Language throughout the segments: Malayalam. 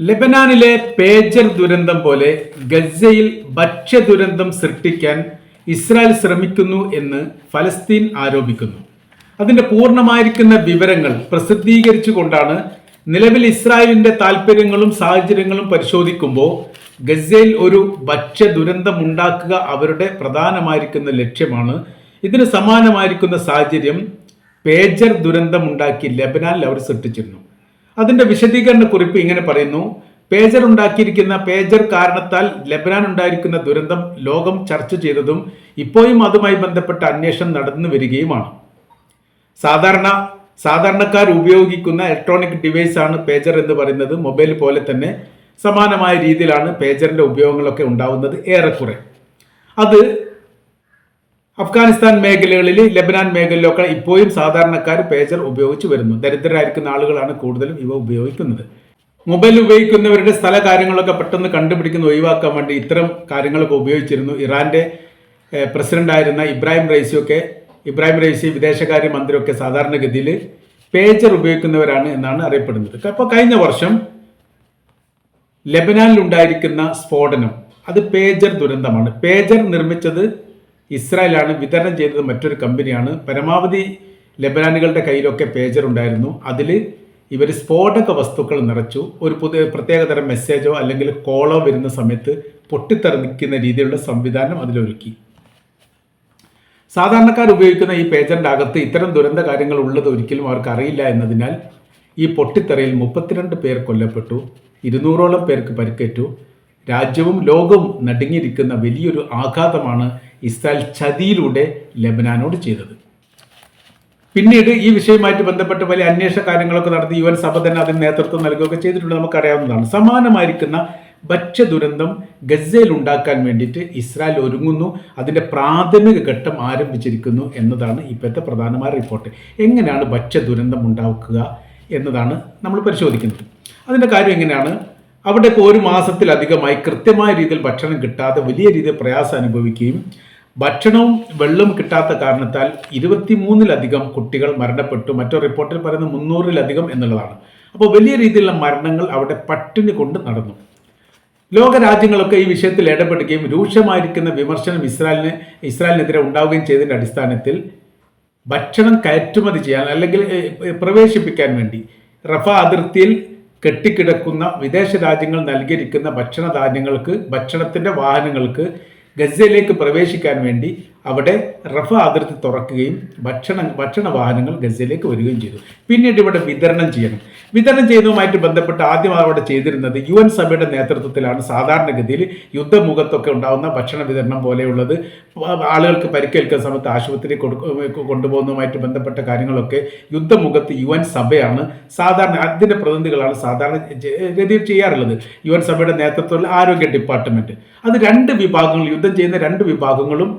ലെബനാനിലെ പേജർ ദുരന്തം പോലെ ഗസയിൽ ഭക്ഷ്യ ദുരന്തം സൃഷ്ടിക്കാൻ ഇസ്രായേൽ ശ്രമിക്കുന്നു എന്ന് ഫലസ്തീൻ ആരോപിക്കുന്നു. അതിന്റെ പൂർണമായിരിക്കുന്ന വിവരങ്ങൾ പ്രസിദ്ധീകരിച്ചുകൊണ്ടാണ് നിലവിൽ ഇസ്രായേലിന്റെ താല്പര്യങ്ങളും സാഹചര്യങ്ങളും പരിശോധിക്കുമ്പോൾ ഗസയിൽ ഒരു ഭക്ഷ്യ ദുരന്തം ഉണ്ടാക്കുക അവരുടെ പ്രധാനമായിരിക്കുന്ന ലക്ഷ്യമാണ്. ഇതിന് സമാനമായിരിക്കുന്ന സാഹചര്യം പേജർ ദുരന്തമുണ്ടാക്കി ലെബനാനിൽ അവർ സൃഷ്ടിച്ചിരുന്നു. അതിന്റെ വിശദീകരണ കുറിപ്പ് ഇങ്ങനെ പറയുന്നു. പേജർ ഉണ്ടാക്കിയിരിക്കുന്ന പേജർ കാരണത്താൽ ലബനാൻ ഉണ്ടായിരിക്കുന്ന ദുരന്തം ലോകം ചർച്ച ചെയ്തതും ഇപ്പോഴും അതുമായി ബന്ധപ്പെട്ട അന്വേഷണം നടന്നു വരികയുമാണ്. സാധാരണ സാധാരണക്കാർ ഉപയോഗിക്കുന്ന ഇലക്ട്രോണിക് ഡിവൈസ് ആണ് പേജർ എന്ന് പറയുന്നത്. മൊബൈൽ പോലെ തന്നെ സമാനമായ രീതിയിലാണ് പേജറിന്റെ ഉപയോഗങ്ങളൊക്കെ ഉണ്ടാവുന്നത് ഏറെക്കുറെ. അത് അഫ്ഗാനിസ്ഥാൻ മേഖലകളിൽ ലബനാൻ മേഖലയിലൊക്കെ ഇപ്പോഴും സാധാരണക്കാർ പേജർ ഉപയോഗിച്ചു വരുന്നു. ദരിദ്രരായിരിക്കുന്ന ആളുകളാണ് കൂടുതലും ഇവ ഉപയോഗിക്കുന്നത്. മൊബൈൽ ഉപയോഗിക്കുന്നവരുടെ സ്ഥല കാര്യങ്ങളൊക്കെ പെട്ടെന്ന് കണ്ടുപിടിക്കുന്ന ഒഴിവാക്കാൻ വേണ്ടി ഇത്തരം കാര്യങ്ങളൊക്കെ ഉപയോഗിച്ചിരുന്നു. ഇറാന്റെ പ്രസിഡന്റ് പ്രസിഡന്റായിരുന്ന ഇബ്രാഹിം റൈസിയൊക്കെ ഇബ്രാഹിം റൈസി വിദേശകാര്യ മന്ത്രിയൊക്കെ സാധാരണഗതിയിൽ പേജർ ഉപയോഗിക്കുന്നവരാണ് എന്നാണ് അറിയപ്പെടുന്നത്. അപ്പോൾ കഴിഞ്ഞ വർഷം ലെബനാനിൽ ഉണ്ടായിരിക്കുന്ന സ്ഫോടനം അത് പേജർ ദുരന്തമാണ്. പേജർ നിർമ്മിച്ചത് ഇസ്രായേലാണ് വിതരണം ചെയ്തത് മറ്റൊരു കമ്പനിയാണ്. പരമാവധി ലെബനാനുകളുടെ കയ്യിലൊക്കെ പേജർ ഉണ്ടായിരുന്നു. അതിൽ ഇവർ സ്ഫോടക വസ്തുക്കൾ നിറച്ചു. ഒരു പുതിയ പ്രത്യേകതരം മെസ്സേജോ അല്ലെങ്കിൽ കോളോ വരുന്ന സമയത്ത് പൊട്ടിത്തെറിക്കുന്ന രീതിയിലുള്ള സംവിധാനം അതിലൊരുക്കി. സാധാരണക്കാർ ഉപയോഗിക്കുന്ന ഈ പേജറിന്റെ അകത്ത് ഇത്തരം ദുരന്ത കാര്യങ്ങൾ ഉള്ളത് ഒരിക്കലും അവർക്ക് അറിയില്ല എന്നതിനാൽ ഈ പൊട്ടിത്തെറിയിൽ മുപ്പത്തിരണ്ട് പേർ കൊല്ലപ്പെട്ടു. ഇരുന്നൂറോളം പേർക്ക് പരിക്കേറ്റു. രാജ്യവും ലോകവും നടുങ്ങിയിരിക്കുന്ന വലിയൊരു ആഘാതമാണ് ഇസ്രായേൽ ചതിയിലൂടെ ലബനാനോട് ചെയ്തത്. പിന്നീട് ഈ വിഷയവുമായിട്ട് ബന്ധപ്പെട്ട് വലിയ അന്വേഷണ കാര്യങ്ങളൊക്കെ നടത്തി യു എൻ സഭ തന്നെ അതിന് നേതൃത്വം നൽകുകയൊക്കെ ചെയ്തിട്ടുണ്ട് നമുക്കറിയാവുന്നതാണ്. സമാനമായിരിക്കുന്ന ഭക്ഷ്യ ദുരന്തം ഗസയിൽ ഉണ്ടാക്കാൻ വേണ്ടിയിട്ട് ഇസ്രായേൽ ഒരുങ്ങുന്നു. അതിന്റെ പ്രാഥമിക ഘട്ടം ആരംഭിച്ചിരിക്കുന്നു എന്നതാണ് ഇപ്പോഴത്തെ പ്രധാനമായ റിപ്പോർട്ട്. എങ്ങനെയാണ് ഭക്ഷ്യ ദുരന്തം ഉണ്ടാക്കുക എന്നതാണ് നമ്മൾ പരിശോധിക്കുന്നത്. അതിന്റെ കാര്യം എങ്ങനെയാണ്? അവിടെ ഇപ്പോൾ ഒരു മാസത്തിലധികമായി കൃത്യമായ രീതിയിൽ ഭക്ഷണം കിട്ടാതെ വലിയ രീതിയിൽ പ്രയാസം അനുഭവിക്കുകയും ഭക്ഷണവും വെള്ളവും കിട്ടാത്ത കാരണത്താൽ ഇരുപത്തിമൂന്നിലധികം കുട്ടികൾ മരണപ്പെട്ടു. മറ്റൊരു റിപ്പോർട്ടിൽ പറയുന്നത് മുന്നൂറിലധികം എന്നുള്ളതാണ്. അപ്പോൾ വലിയ രീതിയിലുള്ള മരണങ്ങൾ അവിടെ പട്ടിണി കൊണ്ട് നടന്നു. ലോക രാജ്യങ്ങളൊക്കെ ഈ വിഷയത്തിൽ ഇടപെടുകയും രൂക്ഷമായിരിക്കുന്ന വിമർശനം ഇസ്രായേലിന് ഇസ്രായേലിനെതിരെ ഉണ്ടാവുകയും ചെയ്തതിന്റെ അടിസ്ഥാനത്തിൽ ഭക്ഷണം കയറ്റുമതി ചെയ്യാൻ അല്ലെങ്കിൽ പ്രവേശിപ്പിക്കാൻ വേണ്ടി റഫ അതിർത്തിയിൽ കെട്ടിക്കിടക്കുന്ന വിദേശ രാജ്യങ്ങൾ നൽകിയിരിക്കുന്ന ഭക്ഷണധാന്യങ്ങൾക്ക് ഭക്ഷണത്തിന്റെ വാഹനങ്ങൾക്ക് ഗസയിലേക്ക് പ്രവേശിക്കാൻ വേണ്ടി അവിടെ റഫ അതിർത്തി തുറക്കുകയും ഭക്ഷണ ഭക്ഷണ വാഹനങ്ങൾ ഗസയിലേക്ക് വരികയും ചെയ്തു. പിന്നീട് ഇവിടെ വിതരണം ചെയ്യണം. വിതരണം ചെയ്യുന്നതുമായിട്ട് ബന്ധപ്പെട്ട് ആദ്യം അവിടെ ചെയ്തിരുന്നത് യു എൻ സഭയുടെ നേതൃത്വത്തിലാണ് സാധാരണഗതിയിൽ യുദ്ധമുഖത്തൊക്കെ ഉണ്ടാകുന്ന ഭക്ഷണ വിതരണം പോലെയുള്ളത്. ആളുകൾക്ക് പരിക്കേൽക്കുന്ന സമയത്ത് ആശുപത്രി കൊണ്ടുപോകുന്നതുമായിട്ട് ബന്ധപ്പെട്ട കാര്യങ്ങളൊക്കെ യുദ്ധമുഖത്ത് യു എൻ സഭയാണ് സാധാരണ അതിന്റെ പ്രതിനിധികളാണ് സാധാരണ ഗതിയിൽ ചെയ്യാറുള്ളത്. യു എൻ സഭയുടെ നേതൃത്വത്തിൽ ആരോഗ്യ ഡിപ്പാർട്ട്മെന്റ്. അത് രണ്ട് വിഭാഗങ്ങൾ യുദ്ധം ചെയ്യുന്ന രണ്ട് വിഭാഗങ്ങളും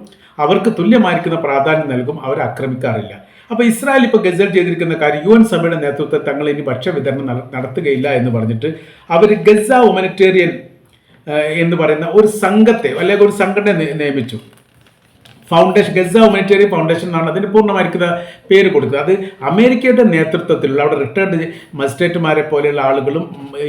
അവർക്ക് തുല്യമായിരിക്കുന്ന പ്രാധാന്യം നൽകും അവരെ ആക്രമിക്കാറില്ല. അപ്പോൾ ഇസ്രായേൽ ഇപ്പോൾ ഗസൽ ചെയ്തിരിക്കുന്ന കാര്യം യു എൻ സഭയുടെ നേതൃത്വത്തിൽ തങ്ങൾ ഇനി ഭക്ഷ്യവിതരണം വിതരണം നടത്തുകയില്ല എന്ന് പറഞ്ഞിട്ട് അവർ ഗസ ഹ്യൂമനിറ്റേറിയൻ എന്ന് പറയുന്ന ഒരു സംഘത്തെ അല്ലെങ്കിൽ ഒരു സംഘടന നിയമിച്ചു. ഫൗണ്ടേഷൻ ഗസ ഹ്യൂമാനിറ്റേറിയൻ ഫൗണ്ടേഷൻ എന്നാണ് അതിന് പൂർണമായിരിക്കുന്ന പേര് കൊടുക്കുന്നത് അത് അമേരിക്കയുടെ നേതൃത്വത്തിലുള്ള അവിടെ റിട്ടയർഡ് മജിസ്ട്രേറ്റുമാരെ പോലെയുള്ള ആളുകളും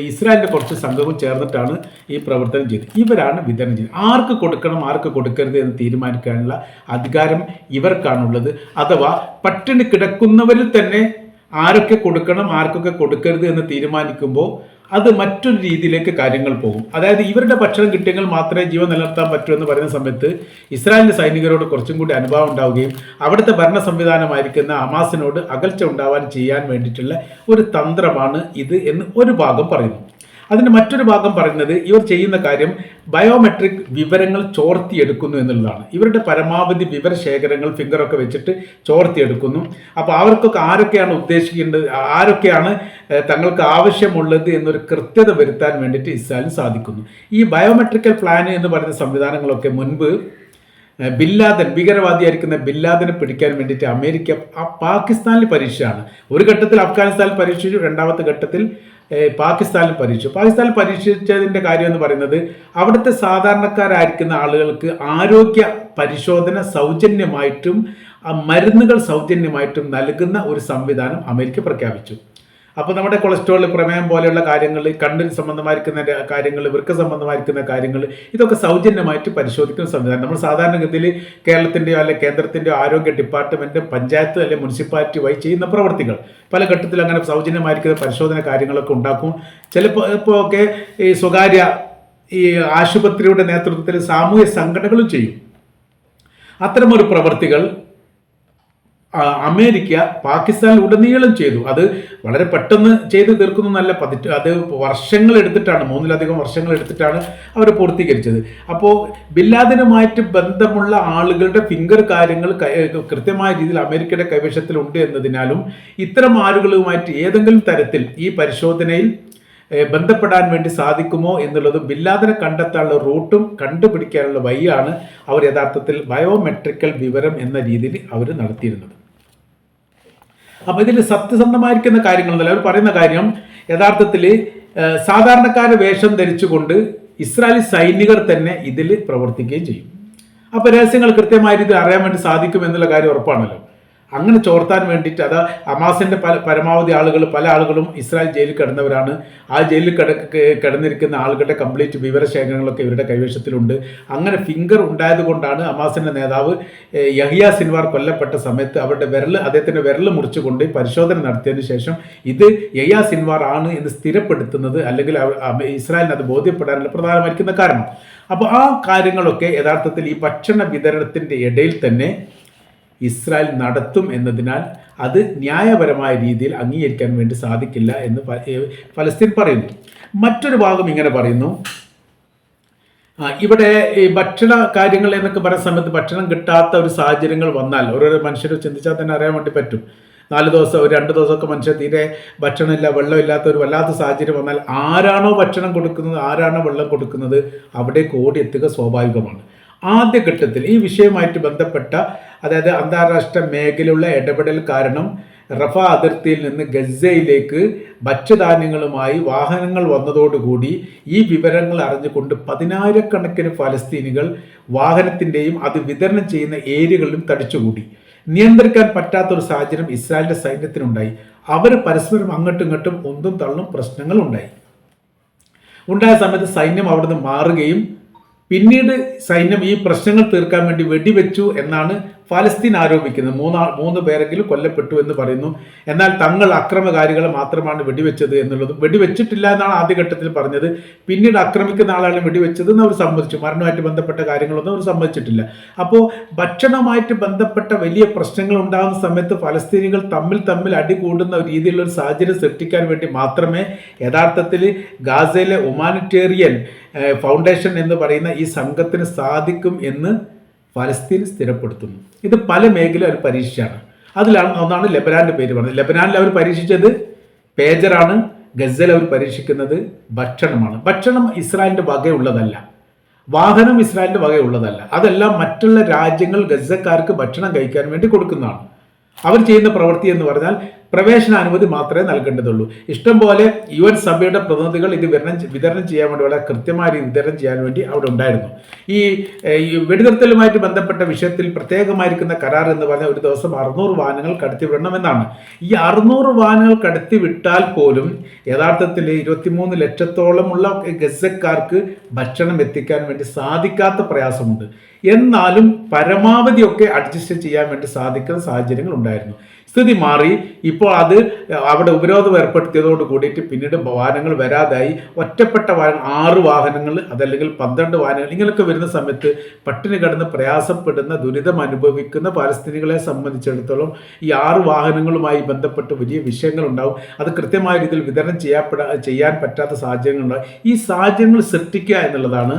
ഇസ്രായേലിന്റെ കുറച്ച് സംഘവും ചേർന്നിട്ടാണ് ഈ പ്രവർത്തനം ചെയ്തത്. ഇവരാണ് വിതരണം ചെയ്യുന്നത് ആർക്ക് കൊടുക്കണം ആർക്ക് കൊടുക്കരുത് എന്ന് തീരുമാനിക്കാനുള്ള അധികാരം ഇവർക്കാണുള്ളത്. അഥവാ പട്ടിണി കിടക്കുന്നവരിൽ തന്നെ ആരൊക്കെ കൊടുക്കണം ആർക്കൊക്കെ കൊടുക്കരുത് എന്ന് തീരുമാനിക്കുമ്പോൾ അത് മറ്റൊരു രീതിയിലേക്ക് കാര്യങ്ങൾ പോകും. അതായത് ഇവരുടെ ഭക്ഷണം കിട്ടിയെങ്കിൽ മാത്രമേ ജീവൻ നിലനിർത്താൻ പറ്റൂ എന്ന് പറയുന്ന സമയത്ത് ഇസ്രായേലിന്റെ സൈനികരോട് കുറച്ചും കൂടി അനുഭവം ഉണ്ടാവുകയും അവിടുത്തെ ഭരണ സംവിധാനമായിരിക്കുന്ന അമാസിനോട് അകൽച്ച ഉണ്ടാവാൻ ചെയ്യാൻ വേണ്ടിയിട്ടുള്ള ഒരു തന്ത്രമാണ് ഇത് എന്ന് ഒരു ഭാഗം പറയുന്നു. അതിന് മറ്റൊരു ഭാഗം പറയുന്നത് ഇവർ ചെയ്യുന്ന കാര്യം ബയോമെട്രിക് വിവരങ്ങൾ ചോർത്തിയെടുക്കുന്നു എന്നുള്ളതാണ്. ഇവരുടെ പരമാവധി വിവരശേഖരങ്ങൾ ഫിംഗറൊക്കെ വെച്ചിട്ട് ചോർത്തിയെടുക്കുന്നു. അപ്പോൾ അവർക്കൊക്കെ ആരൊക്കെയാണ് ഉദ്ദേശിക്കേണ്ടത് ആരൊക്കെയാണ് തങ്ങൾക്ക് ആവശ്യമുള്ളത് എന്നൊരു കൃത്യത വരുത്താൻ വേണ്ടിയിട്ട് ഇസ്രായേലിന് സാധിക്കുന്നു. ഈ ബയോമെട്രിക്കൽ പ്ലാൻ എന്ന് പറയുന്ന സംവിധാനങ്ങളൊക്കെ മുൻപ് ബില്ലാദൻ ഭീകരവാദിയായിരിക്കുന്ന ബില്ലാദനെ പിടിക്കാൻ വേണ്ടിയിട്ട് അമേരിക്ക പാകിസ്ഥാനിൽ പരീക്ഷയാണ് ഒരു ഘട്ടത്തിൽ അഫ്ഗാനിസ്ഥാനിൽ പരീക്ഷിച്ചു രണ്ടാമത്തെ ഘട്ടത്തിൽ പാകിസ്ഥാനിൽ പരീക്ഷിച്ചു. പാകിസ്ഥാനിൽ പരീക്ഷിച്ചതിന്റെ കാര്യം എന്ന് പറയുന്നത് അവിടുത്തെ സാധാരണക്കാരായിരിക്കുന്ന ആളുകൾക്ക് ആരോഗ്യ പരിശോധന സൗജന്യമായിട്ടും മരുന്നുകൾ സൗജന്യമായിട്ടും നൽകുന്ന ഒരു സംവിധാനം അമേരിക്ക പ്രഖ്യാപിച്ചു. അപ്പോൾ നമ്മുടെ കൊളസ്ട്രോൾ പ്രമേയം പോലെയുള്ള കാര്യങ്ങൾ കണ്ണിന് സംബന്ധമായിരിക്കുന്ന കാര്യങ്ങൾ വൃക്ക സംബന്ധമായിരിക്കുന്ന കാര്യങ്ങൾ ഇതൊക്കെ സൗജന്യമായിട്ട് പരിശോധിക്കുന്ന സംവിധാനം. നമ്മൾ സാധാരണഗതിയിൽ കേരളത്തിന്റെയോ അല്ലെങ്കിൽ കേന്ദ്രത്തിന്റെയോ ആരോഗ്യ ഡിപ്പാർട്ട്മെന്റ് പഞ്ചായത്ത് അല്ലെങ്കിൽ മുനിസിപ്പാലിറ്റി വഴി ചെയ്യുന്ന പ്രവർത്തികൾ. പല ഘട്ടത്തിൽ അങ്ങനെ സൗജന്യമായിരിക്കുന്ന പരിശോധന കാര്യങ്ങളൊക്കെ ഉണ്ടാക്കും. ചിലപ്പോൾ ഇപ്പോൾ ഒക്കെ ഈ സ്വകാര്യ ഈ ആശുപത്രിയുടെ നേതൃത്വത്തിൽ സാമൂഹ്യ സംഘടനകളും ചെയ്യും. അത്തരമൊരു പ്രവർത്തികൾ അമേരിക്ക പാകിസ്ഥാനിൽ ഉടനീളം ചെയ്തു. അത് വളരെ പെട്ടെന്ന് ചെയ്ത് തീർക്കുന്നതല്ല പതിറ്റ് അത് വർഷങ്ങൾ എടുത്തിട്ടാണ് മൂന്നിലധികം വർഷങ്ങൾ എടുത്തിട്ടാണ് അവർ പൂർത്തീകരിച്ചത്. അപ്പോൾ ബില്ലാദിനുമായിട്ട് ബന്ധമുള്ള ആളുകളുടെ ഫിംഗർ കാര്യങ്ങൾ കൃത്യമായ രീതിയിൽ അമേരിക്കയുടെ കൈവശത്തിലുണ്ട് എന്നതിനാലും ഇത്തരം ആളുകളുമായിട്ട് ഏതെങ്കിലും തരത്തിൽ ഈ പരിശോധനയിൽ ബന്ധപ്പെടാൻ വേണ്ടി സാധിക്കുമോ എന്നുള്ളതും ബില്ലാദിനെ കണ്ടെത്താനുള്ള റൂട്ടും കണ്ടുപിടിക്കാനുള്ള വഴിയാണ് അവർ യഥാർത്ഥത്തിൽ ബയോമെട്രിക്കൽ വിവരം എന്ന രീതിയിൽ അവർ നടത്തിയിരുന്നത്. അപ്പോൾ ഇതിൽ സത്യസന്ധമായിരിക്കുന്ന കാര്യങ്ങളൊന്നുമല്ല അവർ പറയുന്ന കാര്യം യഥാർത്ഥത്തിൽ സാധാരണക്കാരെ വേഷം ധരിച്ചുകൊണ്ട് ഇസ്രായേലി സൈനികർ തന്നെ ഇതിൽ പ്രവർത്തിക്കുകയും ചെയ്യും. അപ്പോൾ രഹസ്യങ്ങൾ കൃത്യമായ രീതിയിൽ അറിയാൻ വേണ്ടി സാധിക്കും എന്നുള്ള കാര്യം ഉറപ്പാണല്ലോ. അങ്ങനെ ചോർത്താൻ വേണ്ടിയിട്ട് അത് അമാസിന്റെ പല പരമാവധി ആളുകൾ പല ആളുകളും ഇസ്രായേൽ ജയിലിൽ കിടന്നവരാണ്. ആ ജയിലിൽ കിട കിടന്നിരിക്കുന്ന ആളുകളുടെ കംപ്ലീറ്റ് വിവരശേഖരങ്ങളൊക്കെ ഇവരുടെ കൈവശത്തിലുണ്ട്. അങ്ങനെ ഫിംഗർ ഉണ്ടായത് കൊണ്ടാണ് അമാസിന്റെ നേതാവ് യഹിയ സിൻവാർ കൊല്ലപ്പെട്ട സമയത്ത് അവരുടെ വിരൽ അദ്ദേഹത്തിന്റെ വിരൽ മുറിച്ചുകൊണ്ട് പരിശോധന നടത്തിയതിന് ശേഷം ഇത് യഹിയ സിൻവാർ ആണ് എന്ന് സ്ഥിരപ്പെടുത്തുന്നത് അല്ലെങ്കിൽ ഇസ്രായേലിന് അത് ബോധ്യപ്പെടാനുള്ള പ്രധാനമായിരിക്കുന്ന കാരണം. അപ്പോൾ ആ കാര്യങ്ങളൊക്കെ യഥാർത്ഥത്തിൽ ഈ ഭക്ഷണ വിതരണത്തിന്റെ ഇടയിൽ തന്നെ ഇസ്രായേൽ നടത്തും എന്നതിനാൽ അത് ന്യായപരമായ രീതിയിൽ അംഗീകരിക്കാൻ വേണ്ടി സാധിക്കില്ല എന്ന് ഫലസ്തീൻ പറയുന്നു. മറ്റൊരു ഭാഗം ഇങ്ങനെ പറയുന്നു. ഇവിടെ ഈ ഭക്ഷണ കാര്യങ്ങൾ എന്നൊക്കെ പറയുന്ന സമയത്ത് ഭക്ഷണം കിട്ടാത്ത ഒരു സാഹചര്യങ്ങൾ വന്നാൽ ഓരോരോ മനുഷ്യർ ചിന്തിച്ചാൽ തന്നെ അറിയാൻ വേണ്ടി പറ്റും. നാല് ദിവസം ഒരു രണ്ട് ദിവസമൊക്കെ മനുഷ്യർ തീരെ ഭക്ഷണമില്ല വെള്ളമില്ലാത്ത ഒരു വല്ലാത്ത സാഹചര്യം വന്നാൽ ആരാണോ ഭക്ഷണം കൊടുക്കുന്നത് ആരാണോ വെള്ളം കൊടുക്കുന്നത് അവിടേക്ക് ഓടിയെത്തുക സ്വാഭാവികമാണ്. ആദ്യഘട്ടത്തിൽ ഈ വിഷയവുമായിട്ട് ബന്ധപ്പെട്ട അതായത് അന്താരാഷ്ട്ര മേഖലയുള്ള ഇടപെടൽ കാരണം റഫ അതിർത്തിയിൽ നിന്ന് ഗസയിലേക്ക് ഭക്ഷ്യധാന്യങ്ങളുമായി വാഹനങ്ങൾ വന്നതോടുകൂടി ഈ വിവരങ്ങൾ അറിഞ്ഞുകൊണ്ട് പതിനായിരക്കണക്കിന് ഫലസ്തീനികൾ വാഹനത്തിന്റെയും അത് വിതരണം ചെയ്യുന്ന ഏരിയകളിലും തടിച്ചുകൂടി. നിയന്ത്രിക്കാൻ പറ്റാത്ത ഒരു സാഹചര്യം ഇസ്രായേലിന്റെ സൈന്യത്തിനുണ്ടായി. അവർ പരസ്പരം അങ്ങോട്ടും ഇങ്ങോട്ടും ഒന്നും തള്ളും പ്രശ്നങ്ങൾ ഉണ്ടായി ഉണ്ടായ സമയത്ത് സൈന്യം അവിടുന്ന് മാറുകയും പിന്നീട് സൈന്യം ഈ പ്രശ്നങ്ങൾ തീർക്കാൻ വേണ്ടി വെടിവെച്ചു എന്നാണ് ഫലസ്തീൻ ആരോപിക്കുന്നത് മൂന്നാ മൂന്ന് പേരെങ്കിലും കൊല്ലപ്പെട്ടു എന്ന് പറയുന്നു. എന്നാൽ തങ്ങൾ അക്രമകാരികളെ മാത്രമാണ് വെടിവെച്ചത് എന്നുള്ളതും വെടിവെച്ചിട്ടില്ല എന്നാണ് ആദ്യഘട്ടത്തിൽ പറഞ്ഞത്. പിന്നീട് ആക്രമിക്കുന്ന ആളാണ് വെടിവെച്ചത് എന്ന് അവർ സമ്മതിച്ചു. മരണവുമായിട്ട് ബന്ധപ്പെട്ട കാര്യങ്ങളൊന്നും അവർ സമ്മതിച്ചിട്ടില്ല. അപ്പോൾ ഭക്ഷണവുമായിട്ട് ബന്ധപ്പെട്ട വലിയ പ്രശ്നങ്ങൾ ഉണ്ടാകുന്ന സമയത്ത് ഫലസ്തീനികൾ തമ്മിൽ തമ്മിൽ അടി കൂടുന്ന രീതിയിലുള്ള ഒരു സാഹചര്യം സൃഷ്ടിക്കാൻ വേണ്ടി മാത്രമേ യഥാർത്ഥത്തിൽ ഗാസയിലെ ഹ്യൂമാനിറ്റേറിയൻ ഫൗണ്ടേഷൻ എന്ന് പറയുന്ന ഈ സംഘത്തിന് സാധിക്കും എന്ന് ഫലസ്തീൻ സ്ഥിരപ്പെടുത്തുന്നു. ഇത് പല മേഖല ഒരു പരീക്ഷയാണ്. അതിലാണ് ഒന്നാണ് ലെബനാന്റെ പേര് പറഞ്ഞത്. ലെബനാനിൽ അവർ പരീക്ഷിച്ചത് പേജറാണ് ഗസൽ അവർ പരീക്ഷിക്കുന്നത് ഭക്ഷണമാണ്. ഭക്ഷണം ഇസ്രായേലിന്റെ വകയുള്ളതല്ല. വാഹനം ഇസ്രായേലിന്റെ വകയുള്ളതല്ല. അതെല്ലാം മറ്റുള്ള രാജ്യങ്ങൾ ഗസക്കാർക്ക് ഭക്ഷണം കഴിക്കാൻ വേണ്ടി കൊടുക്കുന്നതാണ്. അവർ ചെയ്യുന്ന പ്രവൃത്തി എന്ന് പറഞ്ഞാൽ പ്രവേശനാനുമതി മാത്രമേ നൽകേണ്ടതുള്ളൂ. ഇഷ്ടംപോലെ യു എൻ സഭയുടെ പ്രതിനിധികൾ ഇത് വിതരണം വിതരണം ചെയ്യാൻ വേണ്ടി വളരെ കൃത്യമായ രീതി വിതരണം ചെയ്യാൻ വേണ്ടി അവിടെ ഉണ്ടായിരുന്നു. ഈ വെടിനിർത്തലുമായിട്ട് ബന്ധപ്പെട്ട വിഷയത്തിൽ പ്രത്യേകമായിരിക്കുന്ന കരാർ എന്ന് പറഞ്ഞാൽ ഒരു ദിവസം അറുന്നൂറ് വാഹനങ്ങൾ കടത്തിവിടണം എന്നാണ് ഈ അറുന്നൂറ് വാഹനങ്ങൾ കടത്തിവിട്ടാൽ പോലും യഥാർത്ഥത്തിൽ ഇരുപത്തിമൂന്ന് ലക്ഷത്തോളമുള്ള ഗസക്കാർക്ക് ഭക്ഷണം എത്തിക്കാൻ വേണ്ടി സാധിക്കാത്ത പ്രയാസമുണ്ട്. എന്നാലും പരമാവധിയൊക്കെ അഡ്ജസ്റ്റ് ചെയ്യാൻ വേണ്ടി സാധിക്കുന്ന സാഹചര്യങ്ങൾ ഉണ്ടായിരുന്നു. സ്ഥിതി മാറി. ഇപ്പോൾ അത് അവിടെ ഉപരോധം ഏർപ്പെടുത്തിയതോട് കൂടിയിട്ട് പിന്നീട് വാഹനങ്ങൾ വരാതായി. ഒറ്റപ്പെട്ട വാഹനം ആറ് വാഹനങ്ങൾ അതല്ലെങ്കിൽ പന്ത്രണ്ട് വാഹനങ്ങൾ ഇങ്ങനെയൊക്കെ വരുന്ന സമയത്ത് പട്ടിണി കിടന്ന് പ്രയാസപ്പെടുന്ന ദുരിതം അനുഭവിക്കുന്ന പാലസ്തീനികളെ സംബന്ധിച്ചിടത്തോളം ഈ ആറ് വാഹനങ്ങളുമായി ബന്ധപ്പെട്ട് വലിയ വിഷയങ്ങൾ ഉണ്ടാവും അത് കൃത്യമായ രീതിയിൽ വിതരണം ചെയ്യപ്പെടാ ചെയ്യാൻ പറ്റാത്ത സാഹചര്യങ്ങളുണ്ടാകും ഈ സാഹചര്യങ്ങൾ സൃഷ്ടിക്കുക എന്നുള്ളതാണ്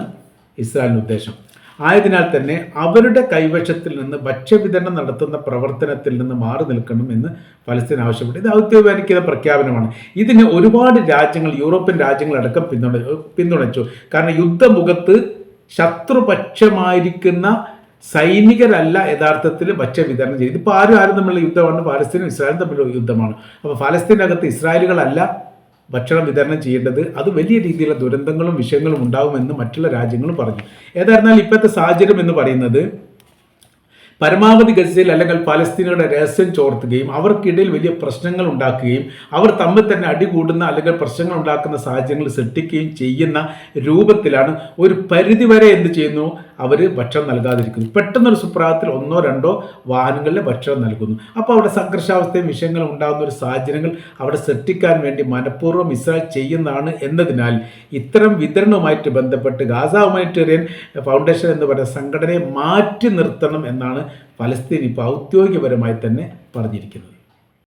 ഇസ്രായേലിന്റെ ഉദ്ദേശം. ആയതിനാൽ തന്നെ അവരുടെ കൈവശത്തിൽ നിന്ന് ഭക്ഷ്യവിതരണം നടത്തുന്ന പ്രവർത്തനത്തിൽ നിന്ന് മാറി നിൽക്കണം എന്ന് ഫലസ്തീൻ ആവശ്യപ്പെട്ടു. ഇത് ഔദ്യോഗിക പ്രഖ്യാപനമാണ്. ഇതിന് ഒരുപാട് രാജ്യങ്ങൾ യൂറോപ്യൻ രാജ്യങ്ങളടക്കം പിന്തുണ പിന്തുണച്ചു. കാരണം യുദ്ധമുഖത്ത് ശത്രുപക്ഷമായിരിക്കുന്ന സൈനികരല്ല യഥാർത്ഥത്തിൽ ഭക്ഷ്യ വിതരണം ചെയ്യും ഇതിപ്പോൾ ആരും ആരും തമ്മിലുള്ള യുദ്ധമാണ്. പാലസ്തീനും ഇസ്രായേലും തമ്മിലുള്ള യുദ്ധമാണ്. അപ്പോൾ ഫലസ്തീനകത്ത് ഇസ്രായേലുകളല്ല ഭക്ഷണം വിതരണം ചെയ്യേണ്ടത് അത് വലിയ രീതിയിലുള്ള ദുരന്തങ്ങളും വിഷയങ്ങളും ഉണ്ടാവുമെന്ന് മറ്റുള്ള രാജ്യങ്ങൾ പറഞ്ഞു. ഏതായിരുന്നാൽ ഇപ്പോഴത്തെ സാഹചര്യം എന്ന് പറയുന്നത് പരമാവധി ഗസയിൽ അല്ലെങ്കിൽ പലസ്തീനയുടെ രഹസ്യം ചോർത്തുകയും അവർക്കിടയിൽ വലിയ പ്രശ്നങ്ങൾ ഉണ്ടാക്കുകയും അവർ തമ്മിൽ തന്നെ അടികൂടുന്ന അല്ലെങ്കിൽ പ്രശ്നങ്ങൾ ഉണ്ടാക്കുന്ന സാഹചര്യങ്ങൾ സൃഷ്ടിക്കുകയും ചെയ്യുന്ന രൂപത്തിലാണ് ഒരു പരിധിവരെ എന്ത് ചെയ്യുന്നു? അവർ ഭക്ഷണം നൽകാതിരിക്കുന്നു. പെട്ടെന്നൊരു സുപ്രഭാതത്തിൽ ഒന്നോ രണ്ടോ വാഹനങ്ങളിൽ ഭക്ഷണം നൽകുന്നു. അപ്പോൾ അവിടെ സംഘർഷാവസ്ഥയും വിഷയങ്ങളും ഉണ്ടാകുന്ന ഒരു സാഹചര്യങ്ങൾ അവിടെ സൃഷ്ടിക്കാൻ വേണ്ടി മനഃപൂർവം ഇസ്രായേൽ ചെയ്യുന്നതാണ് എന്നതിനാൽ ഇത്തരം വിതരണവുമായിട്ട് ബന്ധപ്പെട്ട് ഗാസ ഹ്യൂമാനിറ്റേറിയൻ ഫൗണ്ടേഷൻ എന്ന് പറയുന്ന സംഘടനയെ മാറ്റി നിർത്തണം എന്നാണ് ഫലസ്തീൻ ഇപ്പോൾ ഔദ്യോഗികപരമായി തന്നെ പറഞ്ഞിരിക്കുന്നത്.